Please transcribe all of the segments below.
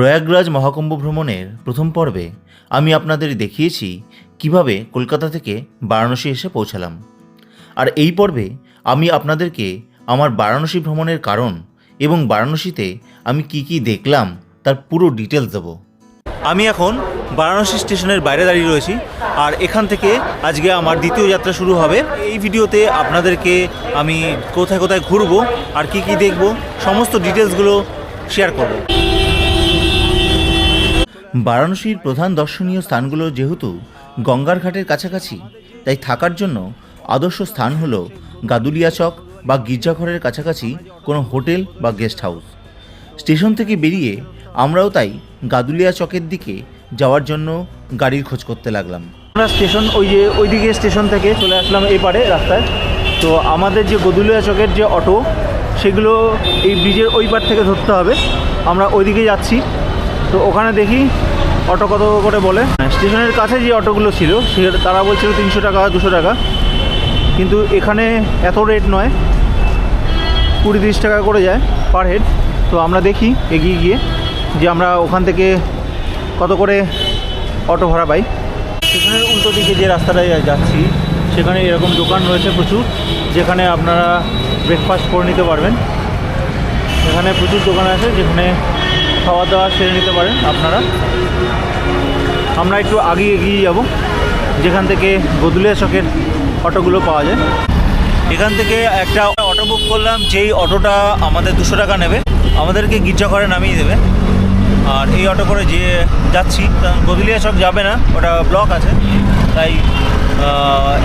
প্রয়াগরাজ মহাকুম্ভ ভ্রমণের প্রথম পর্বে আমি আপনাদের দেখিয়েছি কীভাবে কলকাতা থেকে বারাণসী এসে পৌঁছালাম। আর এই পর্বে আমি আপনাদেরকে আমার বারাণসী ভ্রমণের কারণ এবং বারাণসীতে আমি কি কি দেখলাম তার পুরো ডিটেলস দেবো। আমি এখন বারাণসী স্টেশনের বাইরে দাঁড়িয়ে রয়েছি আর এখান থেকে আজকে আমার দ্বিতীয় যাত্রা শুরু হবে। এই ভিডিওতে আপনাদেরকে আমি কোথায় কোথায় ঘুরবো আর কি কি দেখব সমস্ত ডিটেলসগুলো শেয়ার করব। বারাণসীর প্রধান দর্শনীয় স্থানগুলো যেহেতু গঙ্গার ঘাটের কাছাকাছি, তাই থাকার জন্য আদর্শ স্থান হলো গাদুলিয়া চক বা গির্জাঘরের কাছাকাছি কোনো হোটেল বা গেস্ট হাউস। স্টেশন থেকে বেরিয়ে আমরাও তাই গাদুলিয়া চকের দিকে যাওয়ার জন্য গাড়ির খোঁজ করতে লাগলাম। আমরা স্টেশন ওই যে ওইদিকে স্টেশন থেকে চলে আসলাম এই পারে রাস্তায়। তো আমাদের যে গদুলিয়া চকের যে অটো, সেগুলো এই ব্রিজের ওই পার থেকে ধরতে হবে। আমরা ওইদিকে যাচ্ছি। তো ওখানে দেখি অটো কত করে বলে। স্টেশনের কাছে যে অটোগুলো ছিল, সে তারা বলছিল তিনশো টাকা, দুশো টাকা। কিন্তু এখানে এত রেট নয়। কুড়ি তিরিশ টাকা করে যায় পার হেড তো আমরা দেখি, এগিয়ে গিয়ে যে আমরা ওখান থেকে কত করে অটো ভাড়া পাই। স্টেশনের উল্টো দিকে যে রাস্তাটায় যাচ্ছি, সেখানে এরকম দোকান রয়েছে প্রচুর, যেখানে আপনারা ব্রেকফাস্ট করে নিতে পারবেন। এখানে প্রচুর দোকান আছে, যেখানে খাওয়া দাওয়া সেরে নিতে পারেন আপনারা। আমরা একটু আগে এগিয়ে যাব, যেখান থেকে গদুলিয়া চকের অটোগুলো পাওয়া যায়। এখান থেকে একটা অটো বুক করলাম, যেই অটোটা আমাদের দুশো টাকা নেবে, আমাদেরকে গির্জা গির্জাঘরে নামিয়ে দেবে। আর এই অটো করে যে যাচ্ছি গদুলিয়া চক যাবে না, ওটা ব্লক আছে। তাই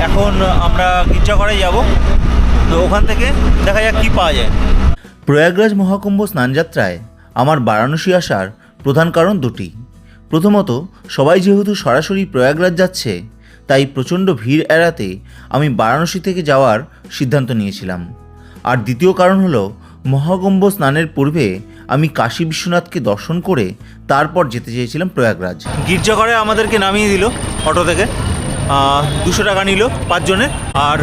এখন আমরা গির্জাঘরে যাব। তো ওখান থেকে দেখা যাক কী পাওয়া যায়। প্রয়াগরাজ মহাকুম্ভ স্নানযাত্রায় আমার বারাণসী আসার প্রধান কারণ দুটি। প্রথমত, সবাই যেহেতু সরাসরি প্রয়াগরাজ যাচ্ছে, তাই প্রচণ্ড ভিড় এড়াতে আমি বারাণসী থেকে যাওয়ার সিদ্ধান্ত নিয়েছিলাম। আর দ্বিতীয় কারণ হলো মহাকুম্ভ স্নানের পূর্বে আমি কাশী বিশ্বনাথকে দর্শন করে তারপর যেতে চেয়েছিলাম প্রয়াগরাজ। গির্জাঘরে আমাদেরকে নামিয়ে দিল অটো থেকে। দুশো টাকা নিল পাঁচজনের। আর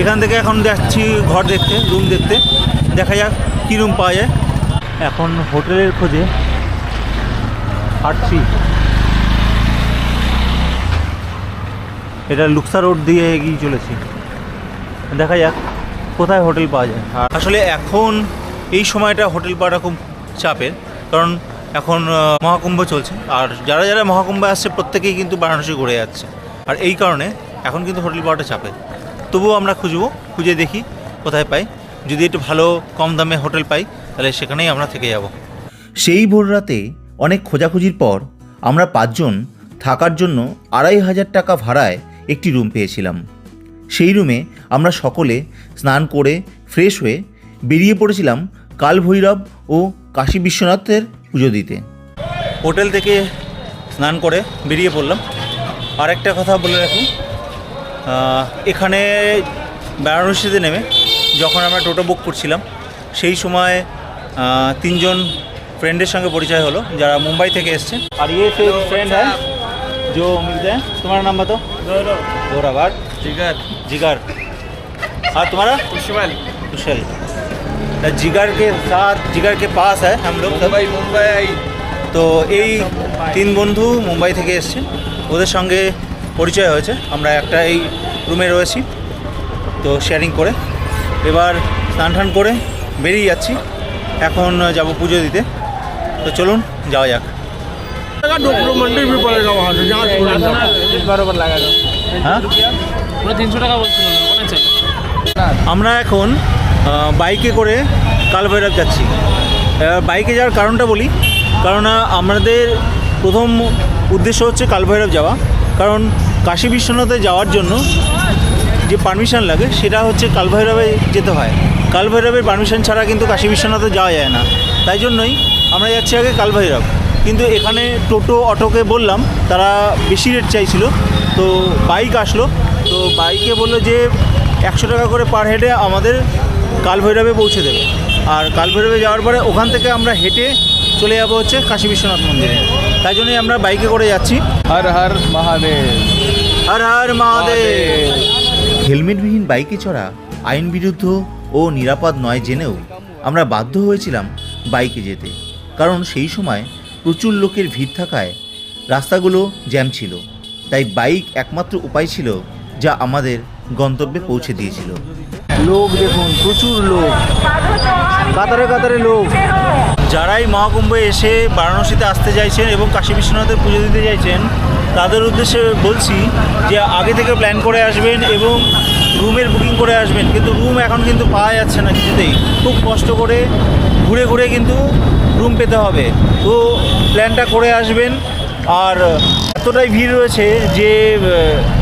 এখান থেকে এখন যাচ্ছি ঘর দেখতে, রুম দেখতে। দেখা যাক কী রুম পাওয়া যায়। এখন হোটেলের খোঁজে হাঁটছি এটা লুকসা রোড দিয়ে এগিয়ে চলেছি। দেখা যাক কোথায় হোটেল পাওয়া যায়। আর আসলে এখন এই সময়টা হোটেল পাওয়াটা খুব চাপের, কারণ এখন মহাকুম্ভ চলছে। আর যারা যারা মহাকুম্ভে আসছে, প্রত্যেকেই কিন্তু বারাণসী ঘুরে যাচ্ছে। আর এই কারণে এখন কিন্তু হোটেল পাওয়াটা চাপের। তবুও আমরা খুঁজবো, খুঁজে দেখি কোথায় পাই। যদি একটু ভালো কম দামে হোটেল পাই তাহলে সেখানেই আমরা থেকে যাব। সেই ভোর রাতে অনেক খোঁজাখুঁজির পর আমরা পাঁচজন থাকার জন্য আড়াই হাজার টাকা ভাড়ায় একটি রুম পেয়েছিলাম। সেই রুমে আমরা সকলে স্নান করে ফ্রেশ হয়ে বেরিয়ে পড়েছিলাম কাল ভৈরব ও কাশী বিশ্বনাথের পুজো দিতে। হোটেল থেকে স্নান করে বেরিয়ে পড়লাম। আর একটা কথা বলে রাখি এখানে বারাণসীতে নেমে যখন আমরা টোটো বুক করছিলাম সেই সময় তিনজন ফ্রেন্ডের সঙ্গে পরিচয় হলো যারা মুম্বাই থেকে এসছে আর ইয়ে সে फ्रेंड है जो मिलते हैं तुम्हारा नाम बताओ गौरव और जिगर जिगर और तुम्हारा उस्मान कुशल जिगर के साथ जिगर के पास है हम लोग सब मुंबई मुंबई তো এই তিন বন্ধু মুম্বাই থেকে এসছে ওদের সঙ্গে পরিচয় হয়েছে আমরা একটা এই রুমে রয়েছি তো শেয়ারিং করে এবার স্নান টান করে বেরিয়ে যাচ্ছি এখন যাব পুজো দিতে তো চলুন যাওয়া যাক मंदिर भी पड़ेगा वहाँ से जहाँ बरोबर লাগা দাও হ্যাঁ পুরো তিনশো টাকা বলছিল না মনে চাই আমরা এখন আহ, বাইকে করে কালভৈরব যাচ্ছি এবার বাইকে যাওয়ার কারণটা বলি কারণ আহ, আমাদের প্রথম উদ্দেশ্য হচ্ছে কালভৈরব যাওয়া কারণ কাশী বিশ্বনাথে যাওয়ার জন্য যে পারমিশন লাগে সেটা হচ্ছে কালভৈরবে যেতে হয় কালভৈরবের পারমিশন ছাড়া কিন্তু কাশী বিশ্বনাথে যাওয়া যায় না। তাই জন্যই আমরা যাচ্ছি আগে কালভৈরব। কিন্তু এখানে টোটো অটোকে বললাম তারা বেশি রেট চাইছিল। তো বাইক আসলো। তো বাইকে বলল যে একশো টাকা করে পার হেডে আমাদের কালভৈরবে পৌঁছে দেবে। আর কালভৈরবে যাওয়ার পরে ওখান থেকে আমরা হেঁটে চলে যাব হচ্ছে কাশী বিশ্বনাথ মন্দিরে। তাই জন্যই আমরা বাইকে করে যাচ্ছি। হর হর মহাদেব। হর হর মহাদেব। হেলমেটবিহীন বাইকে চড়া আইন বিরুদ্ধ ও নিরাপদ নয় জেনেও আমরা বাধ্য হয়েছিলাম বাইকে যেতে। কারণ সেই সময় প্রচুর লোকের ভিড় থাকায় রাস্তাগুলো জ্যাম ছিল। তাই বাইক একমাত্র উপায় ছিল যা আমাদের গন্তব্যে পৌঁছে দিয়েছিল। লোক দেখুন প্রচুর লোক। কাতারে কাতারে লোক। যারাই মহাকুম্ভে এসে বারাণসীতে আসতে চাইছেন এবং কাশী বিশ্বনাথের পুজো দিতে চাইছেন তাদের উদ্দেশ্যে বলছি যে আগে থেকে প্ল্যান করে আসবেন এবং রুমের বুকিং করে আসবেন কিন্তু রুম এখন কিন্তু পাওয়া যাচ্ছে না কিছুতেই খুব কষ্ট করে ঘুরে ঘুরে কিন্তু রুম পেতে হবে তো প্ল্যানটা করে আসবেন আর এতটাই ভিড় রয়েছে যে আহ,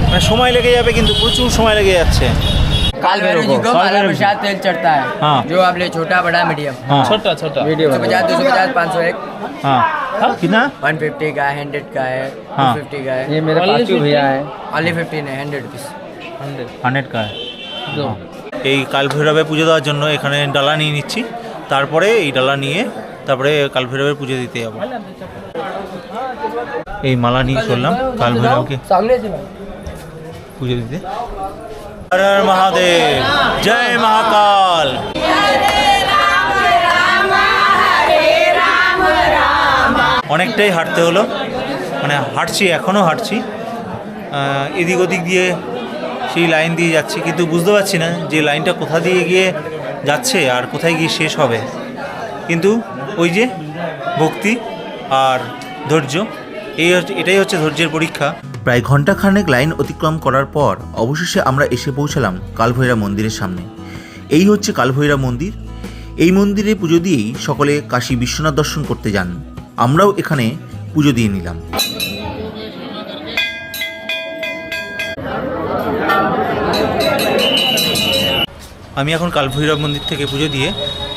মানে সময় লেগে যাবে কিন্তু প্রচুর সময় লেগে যাচ্ছে काल भैरव जी को काल माला भैरव जी। प्रसाद तेल चढ़ता है हाँ। जो आप ले छोटा बड़ा मीडियम হ্যাঁ ছোটটা ছোটটা एक सौ पचास दो सौ पचास पाँच सौ एक হ্যাঁ কিনা वन फिफ्टी का है हंड्रेड का है टू हाँ। फिफ्टी का है ये मेरे पास भैया है ओनली फिफ्टीन है हंड्रेड रुपीज़ হান্ড্রেড কার এই কাল ভৈরবে পুজো দেওয়ার জন্য এখানে ডালা নিয়ে নিচ্ছি তারপরে এই ডালা নিয়ে তারপরে কাল ভৈরবের পুজো দিতে যাবো এই মালা নিয়ে চললাম কাল ভৈরবকে सामने से भाई পুজো দিতে হর হর মহাদেব জয় মহাকাল অনেকটাই হাঁটতে হলো। মানে হাঁটছি, এখনও হাঁটছি। এদিক ওদিক দিয়ে সেই লাইন দিয়ে যাচ্ছি, কিন্তু বুঝতে পারছি না যে লাইনটা কোথা দিয়ে গিয়ে যাচ্ছে আর কোথায় গিয়ে শেষ হবে। কিন্তু ওই যে ভক্তি আর ধৈর্য, এই এটাই হচ্ছে ধৈর্যের পরীক্ষা। প্রায় ঘন্টাখানেক লাইন অতিক্রম করার পর অবশেষে আমরা এসে পৌঁছালাম কালভৈরা মন্দিরের সামনে। এই হচ্ছে কালভৈরা মন্দির। এই মন্দিরে পুজো দিয়েই সকলে কাশী বিশ্বনাথ দর্শন করতে যান। আমরাও এখানে পুজো দিয়ে নিলাম। আমি এখন কালভৈরব মন্দির থেকে পুজো দিয়ে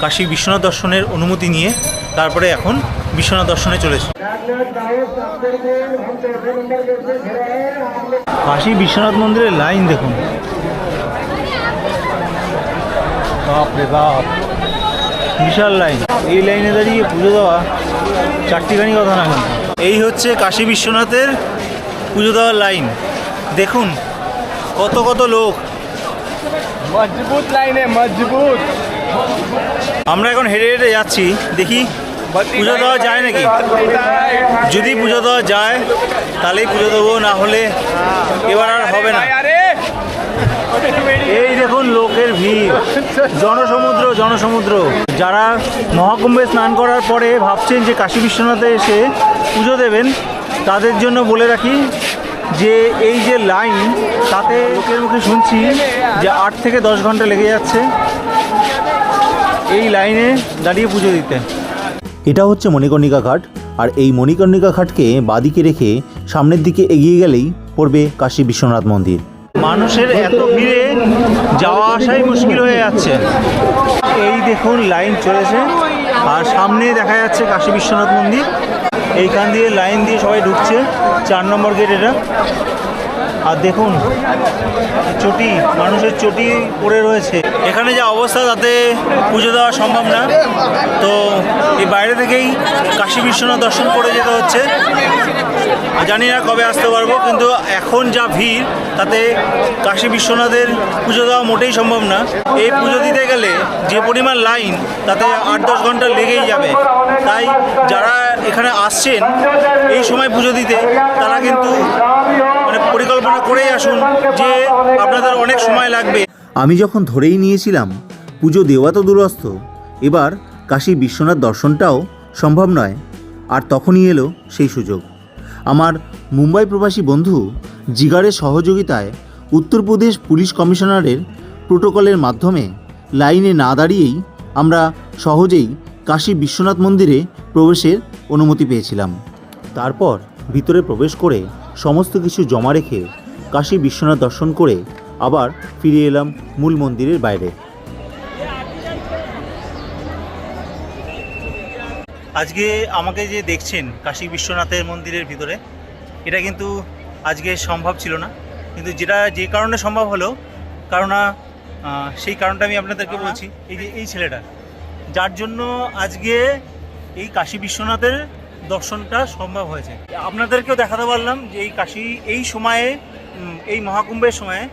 কাশী বিশ্বনাথ দর্শনের অনুমতি নিয়ে তারপরে এখন বিশ্বনাথ দর্শনে চলেছি কাশী বিশ্বনাথ মন্দিরের লাইন দেখুন। বাপ রে বাপ, বিশাল লাইন। এই লাইনে দাঁড়িয়ে পুজো দেওয়া চারটিখানি কথা না এই হচ্ছে কাশী বিশ্বনাথের পুজো দেওয়ার লাইন। দেখুন কত কত লোক। মজবুত লাইনে মজবুত। আমরা এখন হেঁটে হেঁটে যাচ্ছি দেখি পুজো দেওয়া যায় নাকি? যদি পুজো দেওয়া যায় তাহলেই পুজো দেবো না হলে এবার আর হবে না। এই দেখুন লোকের ভিড়। জনসমুদ্র জনসমুদ্র। যারা মহাকুম্ভে স্নান করার পরে ভাবছেন যে কাশী বিশ্বনাথে এসে পুজো দেবেন, তাদের জন্য বলে রাখি যে এই যে লাইন, তাতে লোকের মুখে শুনছি যে আট থেকে দশ ঘণ্টা লেগে যাচ্ছে এই লাইনে দাঁড়িয়ে পুজো দিতে। এটা হচ্ছে মণিকর্ণিকা ঘাট, আর এই মণিকর্ণিকা ঘাটকে বাদিকে রেখে সামনের দিকে এগিয়ে গেলেই পড়বে কাশী বিশ্বনাথ মন্দির। মানুষের এত ভিড়ে যাওয়া আসাই মুশকিল হয়ে যাচ্ছে। এই দেখুন, লাইন চলেছে। আর সামনে দেখা যাচ্ছে কাশী বিশ্বনাথ মন্দির। এইখান দিয়ে লাইন দিয়ে সবাই ঢুকছে, চার নম্বর গেট এটা। আর দেখুন, চটি, মানুষের চটি পড়ে রয়েছে। এখানে যা অবস্থা, তাতে পুজো দেওয়া সম্ভব না। তো এই বাইরে থেকেই কাশী বিশ্বনাথ দর্শন করে যেতে হচ্ছে। জানি না কবে আসতে পারব, কিন্তু এখন যা ভিড়, তাতে কাশী বিশ্বনাথের পুজো দেওয়া মোটেই সম্ভব না। এই পুজো দিতে গেলে যে পরিমাণ লাইন, তাতে আট দশ ঘণ্টা লেগেই যাবে। তাই যারা এখানে আসছেন, এই সময় পুজো দিতে, তারা কিন্তু মানে পরিকল্পনা করেই আসুন যে আপনাদের অনেক সময় লাগবে। আমি যখন ধরেই নিয়েছিলাম পুজো দেওয়া তো দূরস্থ এবার কাশী বিশ্বনাথ দর্শনটাও সম্ভব নয়। আর তখনই এলো সেই সুযোগ। আমার মুম্বাই প্রবাসী বন্ধু জিগারের সহযোগিতায় উত্তরপ্রদেশ পুলিশ কমিশনারের প্রোটোকলের মাধ্যমে লাইনে না দাঁড়িয়েই আমরা সহজেই কাশী বিশ্বনাথ মন্দিরে প্রবেশের অনুমতি পেয়েছিলাম। তারপর ভিতরে প্রবেশ করে সমস্ত কিছু জমা রেখে কাশী বিশ্বনাথ দর্শন করে আবার ফিরে এলাম মূল মন্দিরের বাইরে। আজকে আমাকে যে দেখছেন কাশী বিশ্বনাথের মন্দিরের ভিতরে এটা কিন্তু আজকে সম্ভব ছিল না। কিন্তু যেটা যে কারণে সম্ভব হলো কারণ সেই কারণটা আমি আপনাদেরকে বলছি। এই যে এই ছেলেটা যার জন্য আজকে এই কাশী বিশ্বনাথের দর্শনটা সম্ভব হয়েছে। আপনাদেরকেও দেখাতে পারলাম যে এই কাশী এই সময়ে এই মহাকুম্ভের সময়ে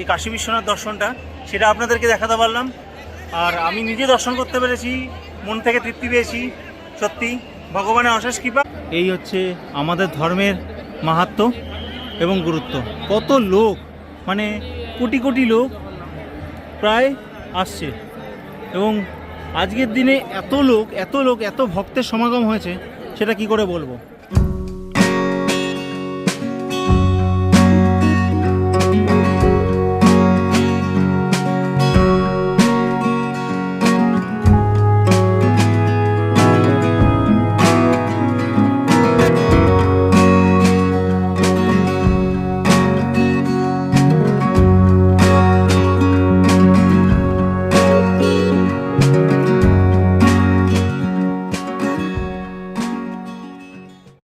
এই কাশী বিশ্বনাথ দর্শনটা সেটা আপনাদেরকে দেখাতে পারলাম। আর আমি নিজে দর্শন করতে পেরেছি মন থেকে তৃপ্তি পেয়েছি। সত্যি, ভগবানের অশেষ কৃপা। এই হচ্ছে আমাদের ধর্মের মাহাত্ম এবং গুরুত্ব। কত লোক মানে কোটি কোটি লোক প্রায় আসছে। এবং আজকের দিনে এত লোক এত লোক, এত ভক্তের সমাগম হয়েছে, সেটা কি করে বলব?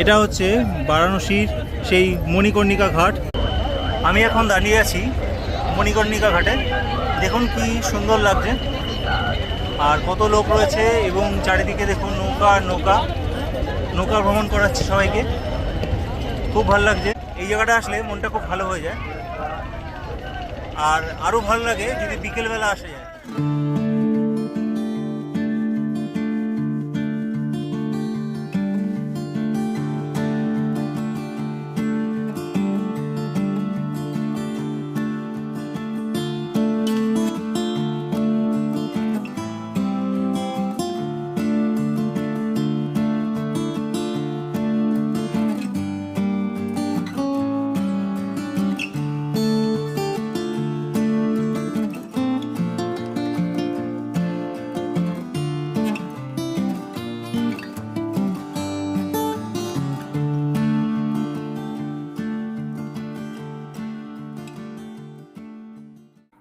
এটা হচ্ছে বারাণসীর সেই মণিকর্ণিকা ঘাট। আমি এখন দাঁড়িয়ে আছি মণিকর্ণিকা ঘাটে। দেখুন কি সুন্দর লাগছে। আর কত লোক রয়েছে এবং চারিদিকে দেখুন নৌকা নৌকা। নৌকা ভ্রমণ করাচ্ছে সবাইকে। খুব ভালো লাগছে। এই জায়গাটা আসলে মনটা খুব ভালো হয়ে যায়। আর আরও ভালো লাগে যদি বিকেলবেলা আসা যায়।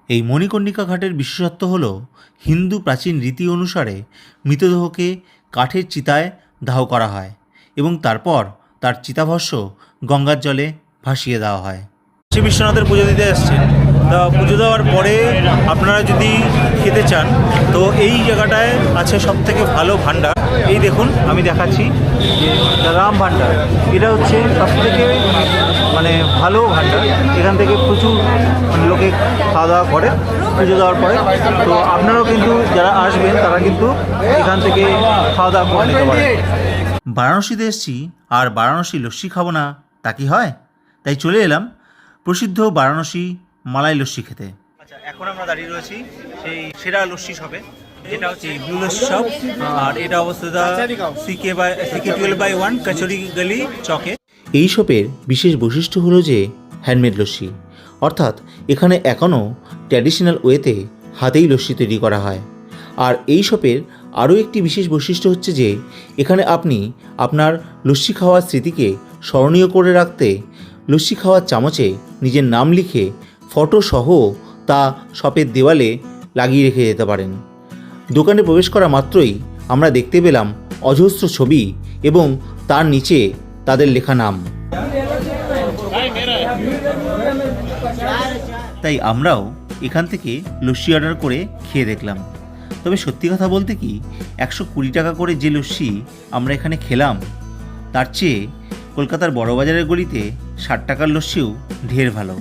এই মণিকর্ণিকা ঘাটের বিশেষত্ব হল, হিন্দু প্রাচীন রীতি অনুসারে মৃতদেহকে কাঠের চিতায় দাহ করা হয় এবং তারপর তার চিতাভস্য গঙ্গার জলে ভাসিয়ে দেওয়া হয়। শ্রী বিশ্বনাথের পুজো দিতে এসছেন। তা পুজো দেওয়ার পরে আপনারা যদি খেতে চান, তো এই জায়গাটায় আছে সব থেকে ভালো ভাণ্ডার। এই দেখুন, আমি দেখাচ্ছি যে রাম ভাণ্ডার। এটা হচ্ছে সব থেকে মানে ভালো ভাণ্ডার এখান থেকে প্রচুর মানে লোকে খাওয়া দাওয়া করে পুজো দেওয়ার পরে। তো আপনারাও কিন্তু যারা আসবেন তারা কিন্তু এখান থেকে খাওয়া দাওয়া করে নিতে পারেন। বারাণসীতে এসেছি আর বারাণসী লস্যি খাব না তা কি হয়? তাই চলে এলাম প্রসিদ্ধ বারাণসী মালাই লস্যি খেতে। আচ্ছা এখন আমরা দাঁড়িয়ে রয়েছি সেই সেরা লস্যি শপে এটা হচ্ছে ব্লু লস্যি শপ আর এটা অবস্থিত C K by C K twelve by one Kachori Gali চকে। এই শপের বিশেষ বৈশিষ্ট্য হলো যে হ্যান্ডমেড লস্যি, অর্থাৎ এখানে এখনও ট্র্যাডিশনাল ওয়েতে হাতেই লস্যি তৈরি করা হয়। আর এই শপের আরও একটি বিশেষ বৈশিষ্ট্য হচ্ছে যে এখানে আপনি আপনার লস্যি খাওয়ার স্মৃতিকে স্মরণীয় করে রাখতে লস্যি খাওয়ার চামচে নিজের নাম লিখে ফটো সহ তা শপের দেওয়ালে লাগিয়ে রেখে যেতে পারেন। দোকানে প্রবেশ করা মাত্রই আমরা দেখতে পেলাম অজস্র ছবি এবং তার নিচে তাদের লেখা নাম। তাই আমরাও এখান থেকে লস্যি অর্ডার করে খেয়ে দেখলাম। তবে সত্যি কথা বলতে কি, একশো কুড়ি টাকা করে যে লস্যি আমরা এখানে খেলাম, তার চেয়ে কলকাতার বড়বাজারের গলিতে ষাট টাকার লস্যিও ঢের ভালো।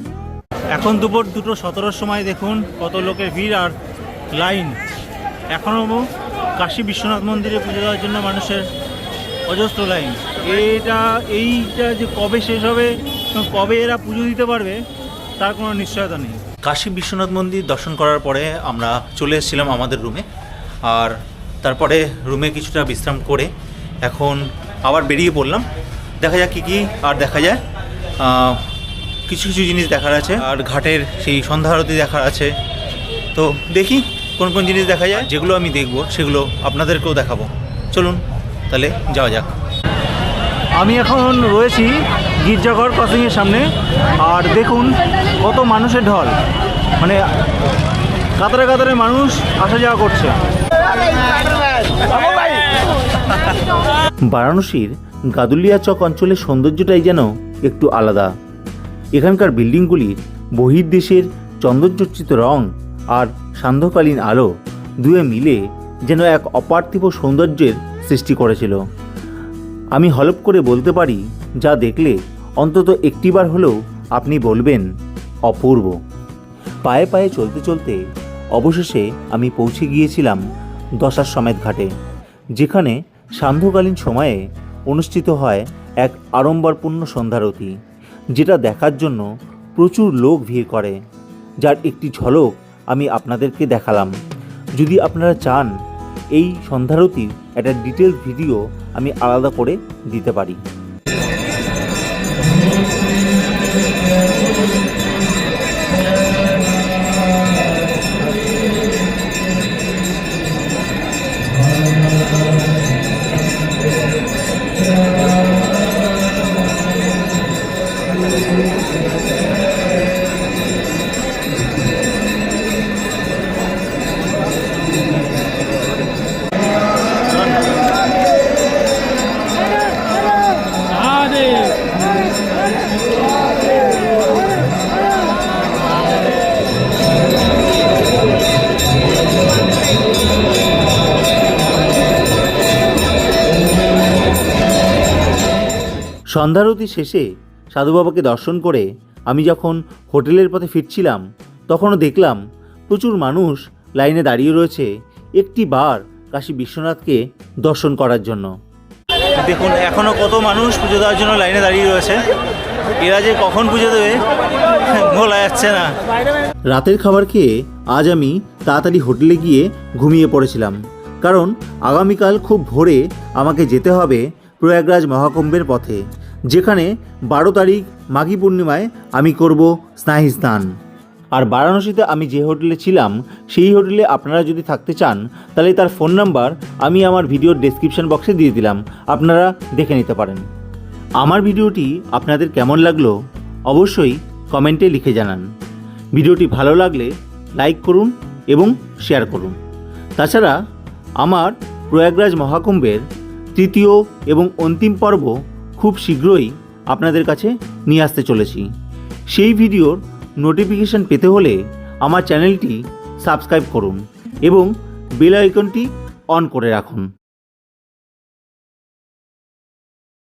এখন দুপুর দুটো সতেরোর সময় দেখুন কত লোকের ভিড় আর লাইন। এখনও কাশী বিশ্বনাথ মন্দিরে পুজো দেওয়ার জন্য মানুষের অজস্র লাইন। এটা, এইটা যে কবে শেষ হবে কবে এরা পুজো দিতে পারবে, তার কোনো নিশ্চয়তা নেই। কাশী বিশ্বনাথ মন্দির দর্শন করার পরে আমরা চলে এসেছিলাম আমাদের রুমে। আর তারপরে রুমে কিছুটা বিশ্রাম করে এখন আবার বেরিয়ে পড়লাম। দেখা যাক কী কী আর দেখা যায়। কিছু কিছু জিনিস দেখার আছে। আর ঘাটের সেই সন্ধ্যা আরতি দেখার আছে। তো দেখি কোন কোন জিনিস দেখা যায়। যেগুলো আমি দেখব, সেগুলো আপনাদেরকেও দেখাবো। চলুন। তাহলে যাওয়া যাক। আমি এখন রয়েছি গির্জাঘর ক্রসিংয়ের সামনে। আর দেখুন কত মানুষের ঢল। মানে কাতারে কাতারে মানুষ আসা যাওয়া করছে। বারাণসীর গাদুলিয়া চক অঞ্চলের সৌন্দর্যটাই যেন একটু আলাদা। এখানকার বিল্ডিংগুলির বহির্দেশের চন্দনচর্চিত রং আর সান্ধ্যকালীন আলো দুয়ে মিলে যেন এক অপার্থিব সৌন্দর্যের সৃষ্টি করেছিল। আমি হলপ করে বলতে পারি, যা দেখলে অন্তত একটিবার হলেও আপনি বলবেন, অপূর্ব। পায়ে পায়ে চলতে চলতে অবশেষে আমি পৌঁছে গিয়েছিলাম দশার সমেত ঘাটে, যেখানে সান্ধ্যকালীন সময়ে অনুষ্ঠিত হয় এক আড়ম্বরপূর্ণ সন্ধ্যারতি যেটা দেখার জন্য প্রচুর লোক ভিড় করে, যার একটি ঝলক আমি আপনাদেরকে দেখালাম। যদি আপনারা চান এই সন্ধ্যারতির একটা ডিটেলস ভিডিও আমি আলাদা করে দিতে পারি। সন্ধ্যারতি শেষে সাধু বাবাকে দর্শন করে আমি যখন হোটেলের পথে ফিরছিলাম তখনও দেখলাম প্রচুর মানুষ লাইনে দাঁড়িয়ে রয়েছে একটি বার কাশী বিশ্বনাথকে দর্শন করার জন্য। দেখুন এখনও কত মানুষ পুজো দেওয়ার জন্য লাইনে দাঁড়িয়ে রয়েছে। এরা যে কখন পুজো দেবে বলা যাচ্ছে না। রাতের খাবার খেয়ে আজ আমি তাড়াতাড়ি হোটেলে গিয়ে ঘুমিয়ে পড়েছিলাম। কারণ আগামীকাল খুব ভোরে আমাকে যেতে হবে প্রয়াগরাজ মহাকুম্ভের পথে, যেখানে বারো তারিখ মাঘী পূর্ণিমায় আমি করব স্নায়ী স্নান। আর বারাণসীতে আমি যে হোটেলে ছিলাম, সেই হোটেলে আপনারা যদি থাকতে চান, তাহলে তার ফোন নাম্বার আমি আমার ভিডিওর ডেসক্রিপশন বক্সে দিয়ে দিলাম। আপনারা দেখে নিতে পারেন। আমার ভিডিওটি আপনাদের কেমন লাগল, অবশ্যই কমেন্টে লিখে জানান। ভিডিওটি ভালো লাগলে লাইক করুন এবং শেয়ার করুন। তাছাড়া, আমার প্রয়াগরাজ মহাকুম্ভের তৃতীয় এবং অন্তিম পর্ব খুব শীঘ্রই আপনাদের কাছে নিয়ে আসতে চলেছি। সেই ভিডিওর নোটিফিকেশান পেতে হলে আমার চ্যানেলটি সাবস্ক্রাইব করুন এবং বেল আইকনটি অন করে রাখুন।